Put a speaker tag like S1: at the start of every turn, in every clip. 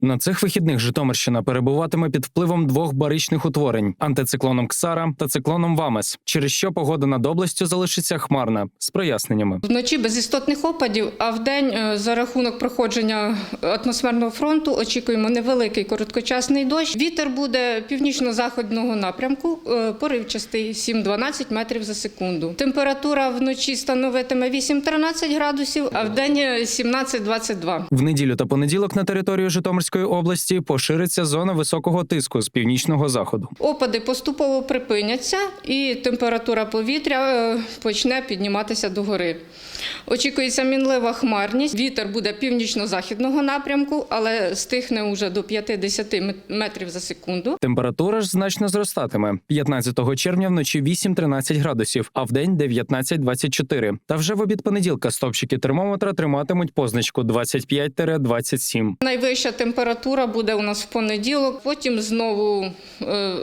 S1: На цих вихідних Житомирщина перебуватиме під впливом двох баричних утворень антициклоном Ксара та циклоном Вамес, через що погода над областю залишиться хмарна з проясненнями.
S2: Вночі без істотних опадів, а вдень е, за рахунок проходження атмосферного фронту очікуємо невеликий короткочасний дощ. Вітер буде північно-заходного напрямку, е, поривчастий 7-12 метрів за секунду. Температура вночі становитиме 8-13 градусів, а вдень е, 17-22.
S1: В неділю та понеділок на територію Житомирської області пошириться зона високого тиску з північного заходу.
S2: Опади поступово припиняться, і температура повітря е, почне підніматися догори. Очікується мінлива хмарність. Вітер буде північно-західного напрямку, але стихне уже до 50 мет- метрів за секунду.
S1: Температура ж значно зростатиме 15 червня вночі 8-13 градусів, а вдень 19-24. Та вже в обід понеділка стопчики термометра триматимуть позначку 25-27.
S2: Найвища температура буде у нас в понеділок. Потім знову е,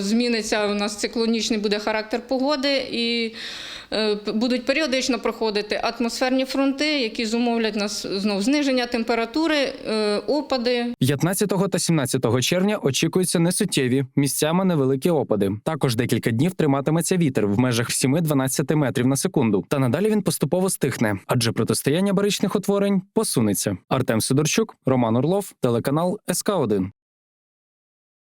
S2: зміниться у нас циклонічний буде характер погоди і. е, Будуть періодично проходити атмосферні фронти, які зумовлять нас знов зниження температури, е, опади.
S1: 15 та 17 червня очікуються несуттєві місцями невеликі опади. Також декілька днів триматиметься вітер в межах 7-12 метрів на секунду. Та надалі він поступово стихне, адже протистояння баричних утворень посунеться. Артем Сидорчук, Роман Орлов, телеканал СК 1